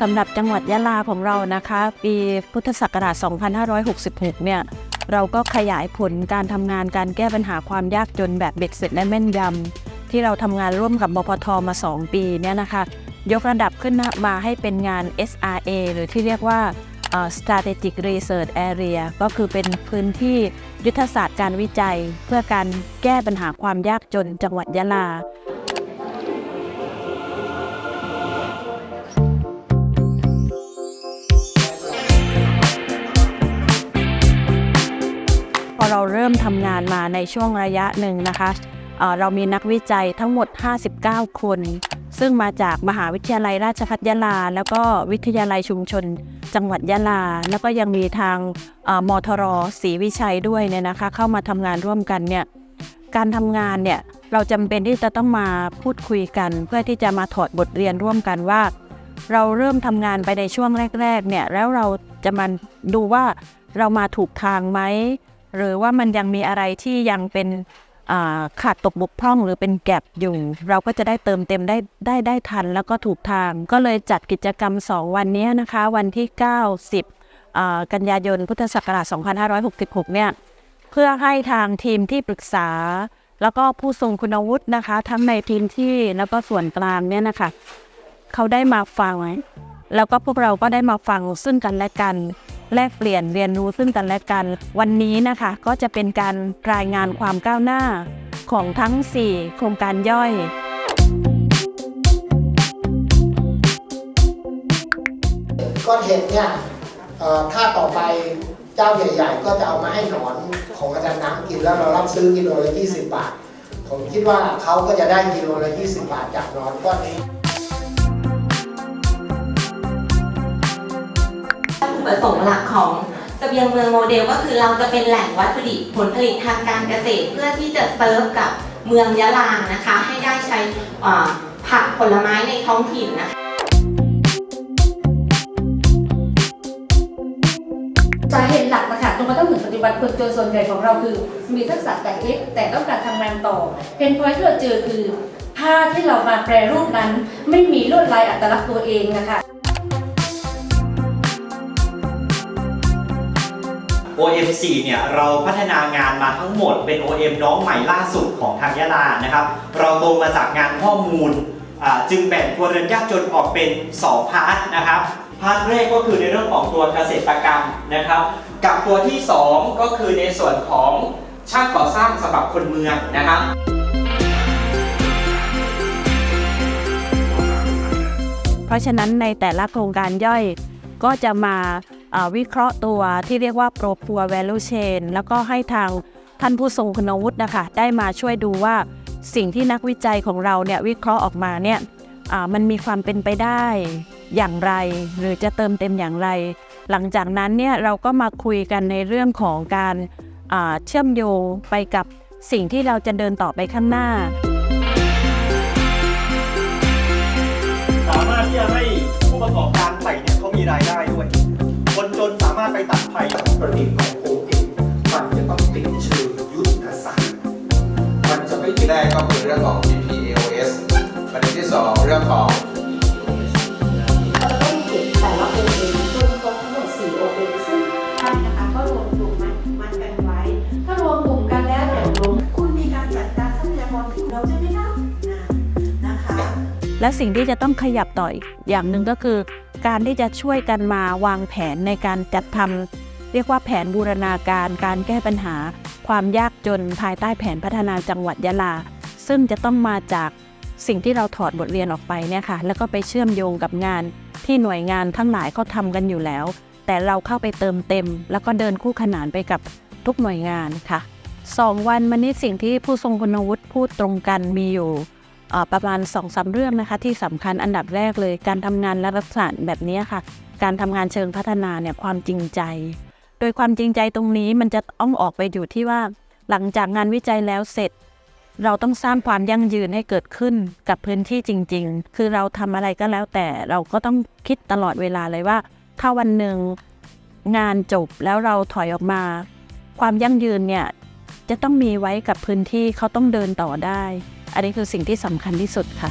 สำหรับจังหวัดยะลาของเรานะคะ ปีพุทธศักราช 2566 เนี่ยเราก็ขยายผลการทำงานการแก้ปัญหาความยากจนแบบเบ็ดเสร็จและแม่นยำที่เราทำงานร่วมกับมพทมา 2 ปีเนี่ยนะคะ ยกระดับขึ้นมาให้เป็นงาน SRA หรือที่เรียกว่า strategic research area ก็คือเป็นพื้นที่ยุทธศาสตร์การวิจัย เพื่อการแก้ปัญหาความยากจนจังหวัดยะลา เราเริ่มทำงานมาในช่วงระยะหนึ่งนะคะเเรามีนักวิจัยทั้งหมด 59 คน ซึ่งมาจากมหาวิทยาลัยราชภัฏยะลา แล้วก็วิทยาลัยชุมชน จังหวัดยะลา แล้วก็ยังมีทางมทรศรีวิชัยด้วยเนี่ยนะคะ เข้ามาทำงานร่วมกันเนี่ยการทำงานเนี่ยเราจำเป็นที่จะต้องมาพูดคุยกัน เพื่อที่จะมาถอดบทเรียนร่วมกันว่า เราเริ่มทำงานไปในช่วงแรกๆเนี่ยแล้วเราจะมาดูว่าเรามาถูกทางไหม หรือว่ามันยังมีอะไรที่ยังเป็นขาดตกบกพร่องหรือเป็นแกลบอยู่ เราก็จะได้เติมเต็มได้ได้ได้ทันแล้วก็ถูกทาง ก็เลยจัดกิจกรรม 2 วันนี้นะคะ วันที่ 9 10 กันยายนพุทธศักราช 2566 เนี่ย เพื่อให้ทางทีมที่ปรึกษา แล้วก็ผู้ทรงคุณวุฒินะคะ ทั้งในพื้นที่แล้วก็ส่วนกลางเนี่ยนะคะ เขาได้มาฟังแล้วก็พวกเราก็ได้มาฟังซึ่งกันและกัน แลกเปลี่ยนเรียนรู้ซึ่งกันและกัน วันนี้นะคะก็จะเป็นการรายงานความก้าวหน้าของทั้ง 4 โครงการย่อยก้อนเห็ดเนี่ยเอ่อถ้าต่อไปเจ้าใหญ่ๆ ก็จะเอามาให้หนอนของอาจารย์น้ำกินแล้วเรารับซื้อกิโลละ20 บาท ผมคิดว่าเขาก็จะได้กิโลละ20 บาทจากหนอนก้อนนี้ ประสงค์หลักของเสบียงเมืองโมเดลก็คือเราจะเป็นแหล่งวัตถุดิบผลผลิตทางการเกษตร เพื่อที่จะเซิร์ฟกับเมืองยะลานะคะ ให้ได้ใช้ผักผลไม้ในท้องถิ่นนะคะสาเหตุหลักนะคะจนมาต้องถึงปัจจุบันคนจนส่วนใหญ่ของเราคือ มีทักษะแต่เล็กแต่ต้องการทำงานต่อเพนพอยที่เราเจอคือผ้าที่เรามาแปรรูปนั้น ไม่มีลวดลายอัตลักษณ์ตัวเองนะคะ OM4 เนี่ยเราพัฒนางานมาทั้งหมดเป็น OM น้องใหม่ล่าสุดของทางยะลานะครับ เราตรงมาจากงานข้อมูลจึงแบ่งครัวเรือนยากจนออกเป็น 2 พาร์ทนะครับพาร์ทแรกก็คือในเรื่องของตัวเกษตรกรรมนะครับ กับตัวที่ 2 ก็คือในส่วนของช่างก่อสร้างสำหรับคนเมืองนะครับเพราะฉะนั้นในแต่ละโครงการย่อยก็จะมา วิเคราะห์ตัวที่เรียกว่า pro poor value chain แล้วก็ให้ทางท่านผู้ทรงคุณวุฒินะคะได้มาช่วยดูว่าสิ่งที่นักวิจัยของเราเนี่ยวิเคราะห์ออกมาเนี่ยมันมีความเป็นไปได้อย่างไร หรือจะเติมเต็มอย่างไร หลังจากนั้นเนี่ยเราก็มาคุยกันในเรื่องของการเชื่อมโยงไปกับสิ่งที่เราจะเดินต่อไปข้างหน้า สามารถที่จะให้ผู้ประกอบการไผ่เนี่ยเขามีรายได้ด้วย จนสามารถไปตัดไผ่ประดิษฐ์ของโอเองมันจะต้องติดเชิงยุทธศาสตร์มันจะไม่ที่แรกก็คือเรื่องของ PPAOS ประเด็นที่สองเรื่องของเราต้องเก็บแต่ละ OA รวมครบ และสิ่งที่จะต้องขยับต่ออีกอย่างหนึ่งก็คือ การที่จะช่วยกันมาวางแผนในการจัดทำเรียกว่าแผนบูรณาการการแก้ปัญหา ความยากจนภายใต้แผนพัฒนาจังหวัดยะลา ซึ่งจะต้องมาจากสิ่งที่เราถอดบทเรียนออกไปเนี่ยค่ะแล้วก็ไปเชื่อมโยงกับงาน ที่หน่วยงานทั้งหลายเขาทำกันอยู่แล้ว แต่เราเข้าไปเติมเต็ม แล้วก็เดินคู่ขนานไปกับทุกหน่วยงานค่ะสองวันมานี้สิ่งที่ผู้ทรงคุณวุฒิพูดตรงกันมีอยู่ ประมาณ2อสาเรื่องนะคะ ที่สำคัญอันดับแรกเลย การทำงานและลักษณะแบบนี้ค่ะ การทำงานเชิงพัฒนาเนี่ยความจริงใจ โดยความจริงใจตรงนี้มันจะต้องออกไปอยู่ที่ว่า หลังจากงานวิจัยแล้วเสร็จ เราต้องสร้างความยั่งยืนให้เกิดขึ้นกับพื้นที่จริง ๆ คือเราทำอะไรก็แล้วแต่เราก็ต้องคิดตลอดเวลาเลยว่า ถ้าวันหนึ่งงานจบแล้วเราถอยออกมา ความยั่งยืนเนี่ยจะต้องมีไว้กับพื้นที่เขาต้องเดินต่อได้ อันนี้คือสิ่งที่สำคัญที่สุดค่ะ